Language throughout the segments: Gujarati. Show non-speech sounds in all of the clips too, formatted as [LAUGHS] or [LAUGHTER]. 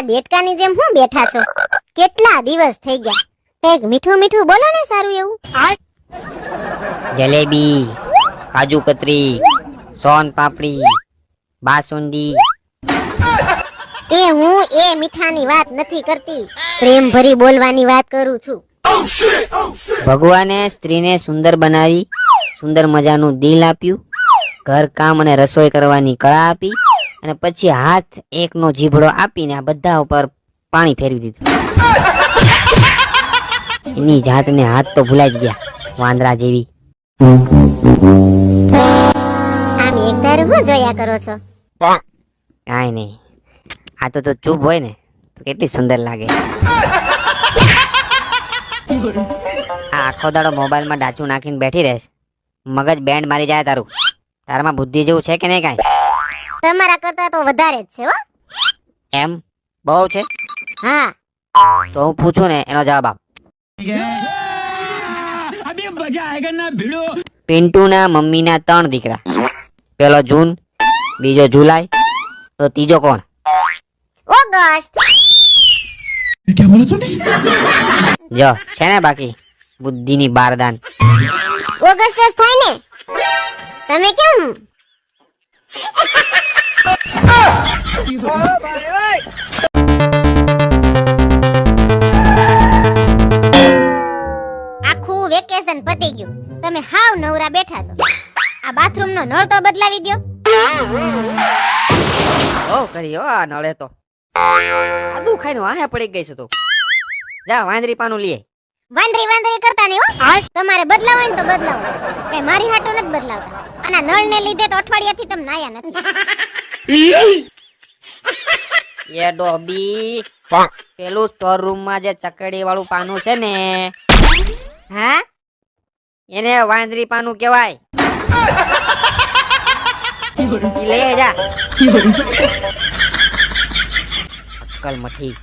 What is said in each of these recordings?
આ દેડકાની જેમ હું બેઠા છો? કેટલા દિવસ થઈ ગયા? કંઈક મીઠું મીઠું બોલો ને સારું એવું. જલેબી કાજુ કતરી સોન પાપડી બાસુંદી. એ હું એ મીઠાની વાત નથી કરતી. પ્રેમ ભરી બોલવાની વાત કરું છું. ભગવાને સ્ત્રીને સુંદર બનાવી સુંદર મજાનું દિલ આપ્યું ઘર કામ અને રસોઈ કરવાની કળા આપી. અને પછી હાથ એકનો જીભડો આપીને આ બધા ઉપર પાણી ફેરવી દીધું. એની જાતને હાથ તો ભૂલાઈ જ ગયા વાંદરા જેવી. આમ એક હું જોયા કરો છો? કાંઈ નહીં. આ તો તો ચૂપ હોય ને તો કેટલી સુંદર લાગે. આ આખો દાડો મોબાઈલમાં ડાચું નાખીને બેઠી રહેશ. મગજ બેન્ડ મારી જાય તારું. તારામાં બુદ્ધિ જેવું છે કે નહીં કાંઈ? તમારા કરતા તો વધારે જ છે હો. એમ? બહુ છે? હા. તો હું પૂછું ને એનો જવાબ આપ. અબે મજા આયેગા ના ત્રણ દીકરા. પેલો જૂન બીજો જુલાઈ તો ત્રીજો કોણ? ઓગસ્ટ. ક્યાં જો છે ને બાકી? બુદ્ધિની બારદાન. ઓગસ્ટ થાય ને. તમે કેમ? આખું વેકેશન પતી ગયું. તમે હાવ નવરા બેઠા છો. આ બાથરૂમ નો નળ તો બદલાવી દ્યો. ઓ કરી હો આ નળે તો. પડી ગઈ છે તું. જા વાંદરી પાનું લીએ વાંદરી વાંદરી કરતા નહીં હો. તમારે બદલાવો હોય ને તો બદલાવો. મારી હાટો નથી બદલાવતા. અને નળ ને લીધે તો અઠવાડિયાથી તમે નાયા નથી. [LAUGHS] એ ડોબી. પેલું સ્ટોર રૂમમાં જે ચકડી વાળું પાનું છે ને હા? એને વાંદરી પાનું કહેવાય. લઈ જા અક્કલ મઠી.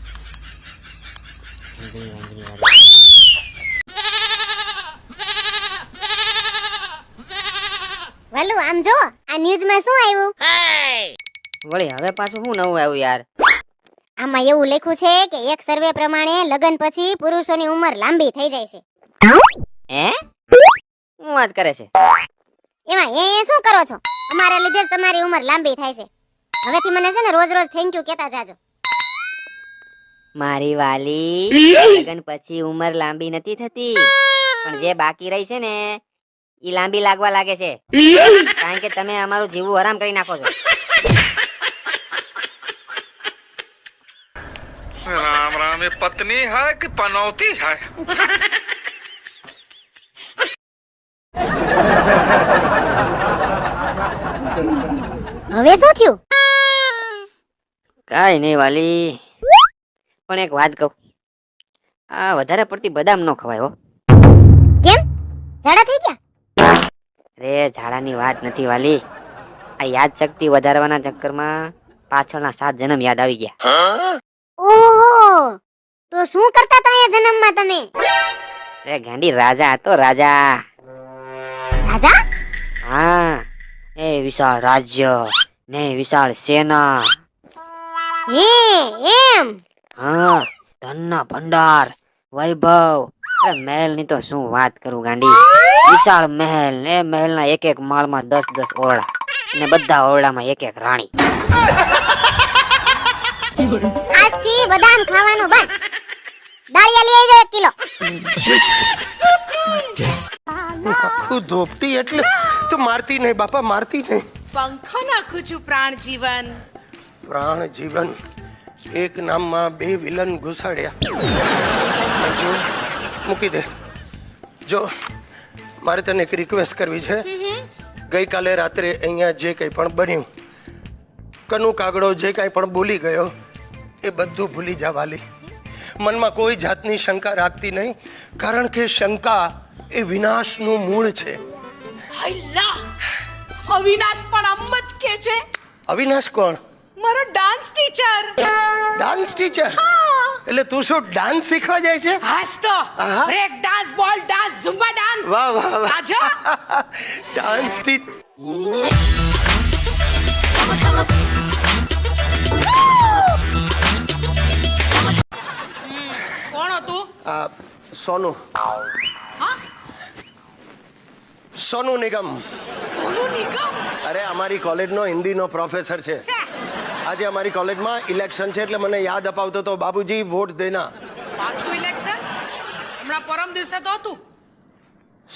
વાલુ આમ જો આ ન્યૂઝમાં શું આવ્યું? વળી હવે પાછું શું નવું આવ્યું યાર? આમાં એવું લખ્યું છે કે એક સર્વે પ્રમાણે લગ્ન પછી પુરુષોની ઉંમર લાંબી થઈ જાય છે. હે? શું વાત કરે છે? એમાં એ શું કરો છો? અમારે લીધે જ તમારી ઉંમર લાંબી થાય છે. હવેથી મને છે ને રોજ રોજ થેન્ક યુ કહેતા જાજો. મારી વાલી લગન પછી ઉંમર લાંબી નથી થતી. પણ જે બાકી રહી છે ને એ લાંબી લાગવા લાગે છે. [LAUGHS] કારણ કે તમે અમારું જીવું હરામ કરી નાખો છો. राम राम ये पत्नी है कि पनौती है હવે શું થયું કાઈ નહીં વાલી પણ એક વાત કહું આ વધારે પડતી બદામ ન ખવાય હો કેમ ઝાડા થઈ ગયા રે ઝાડાની વાત નથી વાલી આ યાદ શક્તિ વધારવાના ચક્કરમાં પાછળના સાત જન્મ યાદ આવી ગયા ઓહો તો શું કરતા હતા એ જન્મમાં તમે? અરે ગાંડી રાજા હતો રાજા. રાજા? હા એ વિશાળ રાજ્ય ને વિશાળ સેના. હે એમ? હા ધનના ભંડાર વૈભવ. અરે મહેલની તો શું વાત કરું ગાંડી? વિશાળ મહેલ ને મહેલના એક એક માળમાં દસ દસ ઓરડા ને બધા ઓરડામાં એક એક રાણી. આજથી બદામ ખાવાનું બંધ. દાળિયા લઈ આવજો એક કિલો. તું ધોપતી એટલે તું મારતી નહીં બાપા મારતી નહીં. પંખો નાખું છું પ્રાણ જીવન. પ્રાણ જીવન એક નામમાં બે વિલન ઘુસાડ્યા. જો મૂકી દે. જો મારે તને એક રિક્વેસ્ટ કરવી છે. ગઈકાલે રાત્રે અહીંયા જે કંઈ પણ બન્યું કનુ કાગડો જે કાંઈ પણ બોલી ગયો એ બધું ભૂલી જવાલી મનમાં કોઈ જાતની શંકા રાખતી નહીં કારણ કે શંકા એ વિનાશનું મૂળ છે. હૈલા! અવિનાશ પણ આમ જ કે છે? અવિનાશ કોણ? મારો ડાન્સ ટીચર ડાન્સ ટીચર એટલે તું શું ડાન્સ શીખવા જાય છે? હાસ તો. Break dance ball dance Zumba dance વાહ વાહ વાહ. આજો ડાન્સ ટી સોનુ. સોનુ નિગમ. સોનુ નિગમ? અરે અમારી કોલેજનો હિન્દીનો પ્રોફેસર છે. છે. આજે અમારી કોલેજમાં ઇલેક્શન છે એટલે મને યાદ અપાવતો તો બાબુજી વોટ દેના. પાછું ઇલેક્શન? હમણાં પરમ દિવસે તો હતું.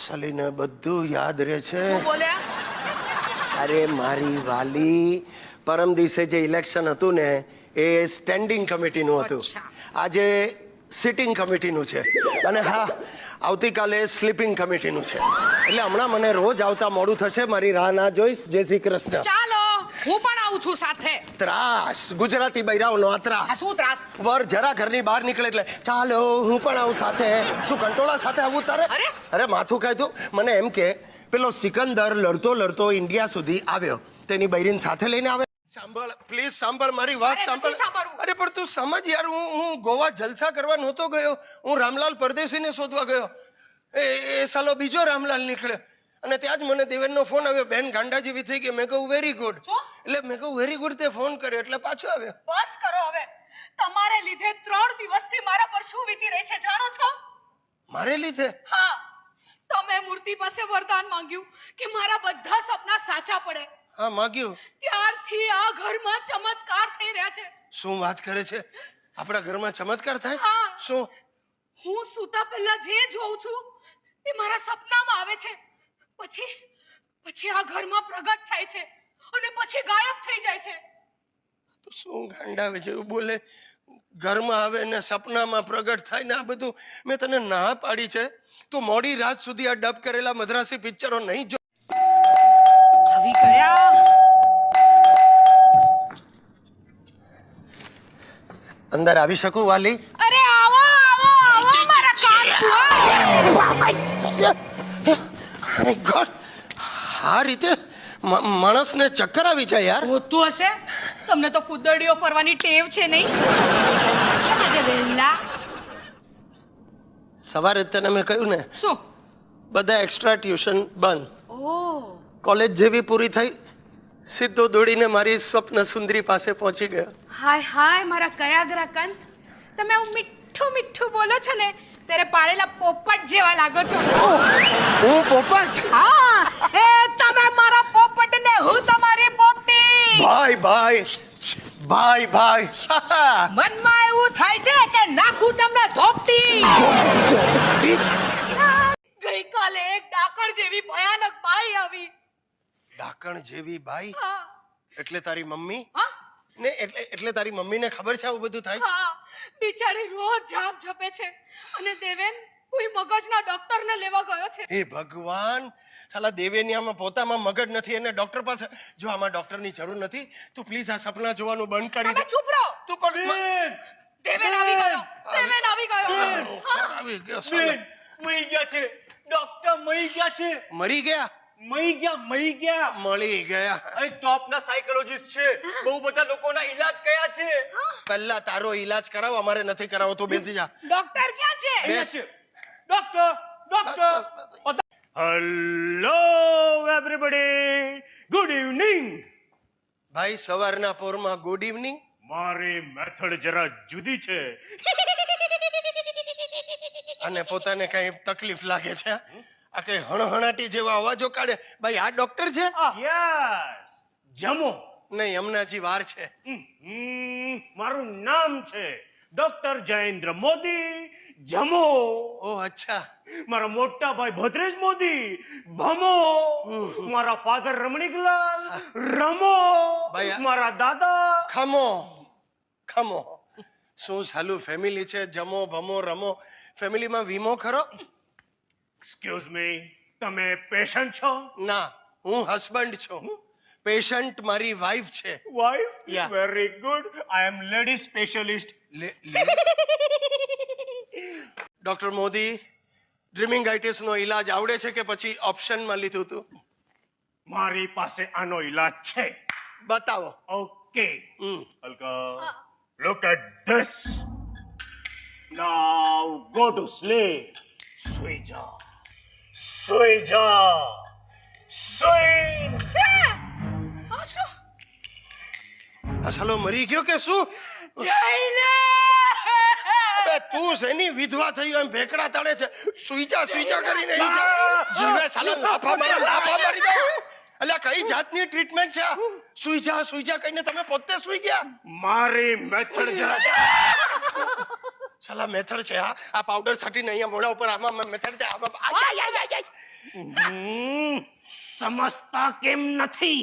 સલીને બધું યાદ રહે છે. બોલ્યા? અરે મારી વાલી પરમ દિવસે જે ઇલેક્શન હતું ને એ સ્ટેન્ડિંગ કમિટીનું હતું. આજે સિટિંગ કમિટીનું છે. અને હા આવતીકાલે સ્લીપિંગ કમિટીનું છે. એટલે હમણાં મને રોજ આવતા મોડું થશે મારી રાહ ના જોઈશ. જય શ્રી કૃષ્ણ. ચાલો હું પણ આવું છું સાથે. ત્રાસ ગુજરાતી બૈરાઓનો આ ત્રાસ. શું ત્રાસ? વર જરા ઘરની બહાર નીકળે એટલે ચાલો હું પણ આવું સાથે. શું કંટોળા સાથે આવું તારે? અરે! અરે માથું કહેતું મને એમ કે પેલો સિકંદર લડતો લડતો ઇન્ડિયા સુધી આવ્યો. તેની બૈરીન સાથે લઈને આવે. સાંભળ પ્લીઝ સાંભળ મારી વાત સાંભળ. અરે પણ તું સમજ યાર હું હું ગોવા જલસા કરવા નહોતો ગયો. હું રામલાલ પરદેશીને શોધવા ગયો. એ એ સાલો બીજો રામલાલ નીકળ્યો અને ત્યાં જ મને દેવેનનો ફોન આવ્યો. બેન ગાંડા જેવી થઈ ગઈ. મેં કહું વેરી ગુડ? એટલે મેં કહું વેરી ગુડ તે ફોન કર્યો. એટલે પાછો આવ્યો. બસ કરો હવે. તમારે લીધે ત્રણ દિવસથી મારા પર શું વીતી રહી છે જાણો છો? મારે લીધે? હા. તમે મૂર્તિ પાસે વરદાન માંગ્યું કે મારા બધા સપના સાચા પડે. હા માગ્યું. ત્યારથી આ ઘરમાં ચમત્કાર થઈ રહ્યા છે. શું વાત કરે છે? આપણા ઘરમાં ચમત્કાર થાય? હા. શું? હું સૂતા પહેલા જે જોઉં છું એ મારા સપનામાં આવે છે. પછી પછી આ ઘરમાં પ્રગટ થાય છે અને પછી ગાયબ થઈ જાય છે. તો શું ગાંડાવે જેવું બોલે? ઘરમાં આવે ને સપનામાં પ્રગટ થાય ને આ બધું. મેં તને ના પાડી છે. તું મોડી રાત સુધી આ ડબ કરેલા મદ્રાસી પિક્ચરો નહીં જો અંદર આવી શકું વાલી? અરે આવો આવો આવો મારા કાન અરે ગોડ આ રીતે માણસને ચક્કર આવી જાય યાર. હોતું હશે? તમને તો ફુદડીઓ ફરવાની ટેવ છે નહીં? સવારે તને મેં કહ્યું ને શું? બધા એક્સ્ટ્રા ટ્યુશન બંધ. ઓ કોલેજ જેવી પૂરી થઈ સીધો દોડીને મારી સ્વપ્ન સુંદરી પાસે પહોંચી ગયો. હાય હાય મારા કયાગ્રા કંત. તમે આવું મીઠું મીઠું બોલો છો ને ત્યારે પાળેલા પોપટ જેવા લાગો છો. હું પોપટ? હા એ તમે મારા પોપટ ને હું તમારી પોપટી. ભાઈ ભાઈ ભાઈ ભાઈ મનમાં એવું થાય છે કે નાખું તમને ધોપટી. ગઈકાલે એક ડાકણ જેવી ભયાનક બાઈ આવી. ડાકણ જેવી બાઈ? હા. એટલે તારી મમ્મી? હા. ને એટલે એટલે તારી મમ્મીને ખબર છે આવું બધું થાય છે? હા. બિચારી રોજ જાપ જપે છે. અને દેવેન કોઈ મગજના ડોક્ટરને લેવા ગયો છે. હે ભગવાન સાલા દેવેનિયામાં પોતામાં મગજ નથી એને ડોક્ટર પાસે જો આમાં ડોક્ટરની જરૂર નથી તું પ્લીઝ આ સપના જોવાનું બંધ કરી દે. ચૂપ રહો. તું પગ દેવેન આવી ગયો. દેવેન આવી ગયો. આવી ગયો સાલો. મઈ ગયા છે. ડોક્ટર મરી ગયા છે. મરી ગયા? મઈ ગયા મઈ ગયા. મળી ગયા. અરે ટોપ ના સાયકોલોજીસ્ટ છે. બહુ બધા લોકોના ઈલાજ કયા છે. પહેલા તારો ઈલાજ કરાવો અમારે નથી કરાવો તો બેસી જા. ડોક્ટર ક્યાં છે? બેસ. Doctor doctor. Hello everybody good evening ભાઈ સવારના પોરમાં ગુડ ઇવનિંગ મારી મેથડ જરા જુદી છે. અને પોતાને કઈ તકલીફ લાગે છે? આ કઈ હણહણાટી જેવા અવાજો કાઢે? ભાઈ આ ડોક્ટર છે? યસ. જમો. નહીં હમણાં વાર છે. મારું નામ છે ડોક્ટર જયેન્દ્ર મોદી. જમો. ઓ અચ્છા. મારા મોટા ભાઈ ભદ્રેશ મોદી. ભમો. મારા ફાધર રમણીકલાલ. રમો. ભાઈ, મારા દાદા. ખમો. ખમો. શું સાલું ફેમિલી છે? જમો ભમો રમો. ફેમિલીમાં વીમો ખરો? એક્સક્યુઝ મી તમે પેશન્ટ છો? ના હું હસબન્ડ છું. પેશન્ટ મારી વાઈફ છે. Wife Yeah. Very good I am lady specialist doctor Modi ડ્રીમિંગાઇટિસ નો ઈલાજ આવડે છે કે પછી ઓપ્શનમાં લીધું તું? મારી પાસે આનો ઈલાજ છે. બતાવો. Okay hmm. Alka look at this. Now go to sleep. સુઈ જા સુઈ સુઈ. આ શું આ સાલો મરી ગયો કે શું? જઈને. બે તું શેની વિધવા થઈ એમ ભેકડા તળે છે? સુઈજા સુઈજા કરીને ઈ જા. જીવે સાલા લાફા મારે લાફા મારી દો. અલ્યા કઈ જાતની ટ્રીટમેન્ટ છે આ? સુઈજા સુઈજા કહીને તમે પોતે સુઈ ગયા? મારી મેથડ જરા સાલા મેથડ છે આ આ પાવડર છાટીને અહીંયા મોઢા ઉપર આમાં મેથડ છે આમાં આ આ આ આ. હમ, સમજતા કેમ નથી?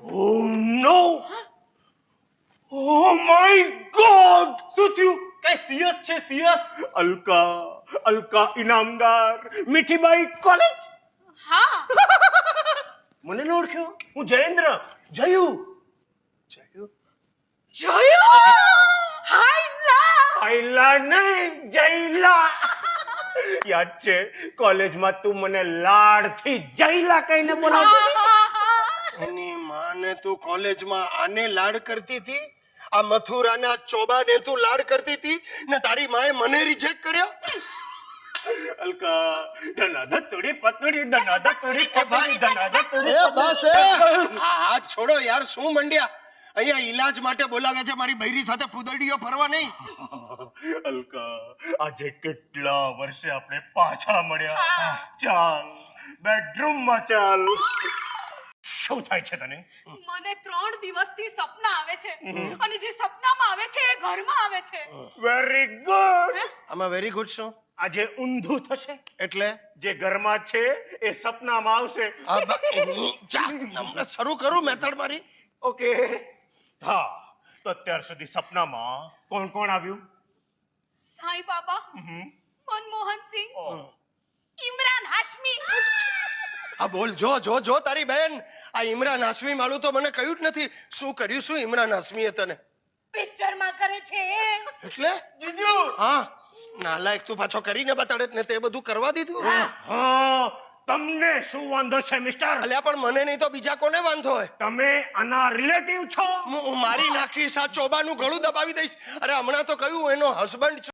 ઓ નો. ઓ માય ગોડ શું થયું? કઈ સિયસ છે સિયસ? અલકા અલકા ઇનામદાર મીઠીબાઈ કોલેજ હા. મને ન ઓળખ્યો. હું જયેન્દ્ર. જયુ. જયુ? જોયું! લા નહીં જઈલા યાદ છે કોલેજમાં તું મને લાડથી જઈલા કહીને બોલાવતો એની માને તું કોલેજમાં આને લાડ કરતી હતી? આ મથુરાના ચોબાને તું લાડ કરતી હતી? ને તારી માએ મને રિજેક્ટ કર્યો? અલકા ધનાધા તોડી પતડી ધનાધા તોડી પતડી ધનાધા તોડી બસ એ. હાથ છોડો યાર શું મંડ્યા? અહીંયા ઈલાજ માટે બોલાવે છે મારી બૈરી સાથે પુદરડીઓ ફરવા નહીં. અલકા આજે કેટલા વર્ષે આપણે પાછા મળ્યા? ચાલ બેડરૂમમાં ચાલ. શું થાય છે તને? મને ત્રણ દિવસથી સપના આવે છે. અને જે સપનામાં આવે છે એ ઘરમાં આવે છે. વેરી ગુડ આમાં વેરી ગુડ શું? આજે ઊંધું થશે. એટલે? જે ઘરમાં છે એ સપનામાં આવશે. શરૂ કરું મેથડ મારી. ઓકે હા તો અત્યાર સુધી સપનામાં કોણ કોણ આવ્યું? સાંઈ બાબા મનમોહન સિંહ ઇમરાન હાશમી. આ બોલ જો જો જો તારી બેન. આ ઇમરાન હાશમી માળું તો મને કહ્યું જ નથી. શું કર્યું શું ઇમરાન હાસમીએ તને? પિક્ચરમાં કરે છે. એ. એટલે? જીજુ! હા. નાલાયક તું પાછો કરીને બતાડે જ ને તે બધું કરવા દીધું. હા. તમને શું વાંધો છે મિસ્ટર અલ્યા પણ મને નહીં તો બીજા કોને વાંધો હોય? તમે આના રિલેટિવ છો? હું મારી નાખીશ આ ચોબાનું ગળું દબાવી દઈશ. અરે હમણાં તો કહ્યું એનો હસબન્ડ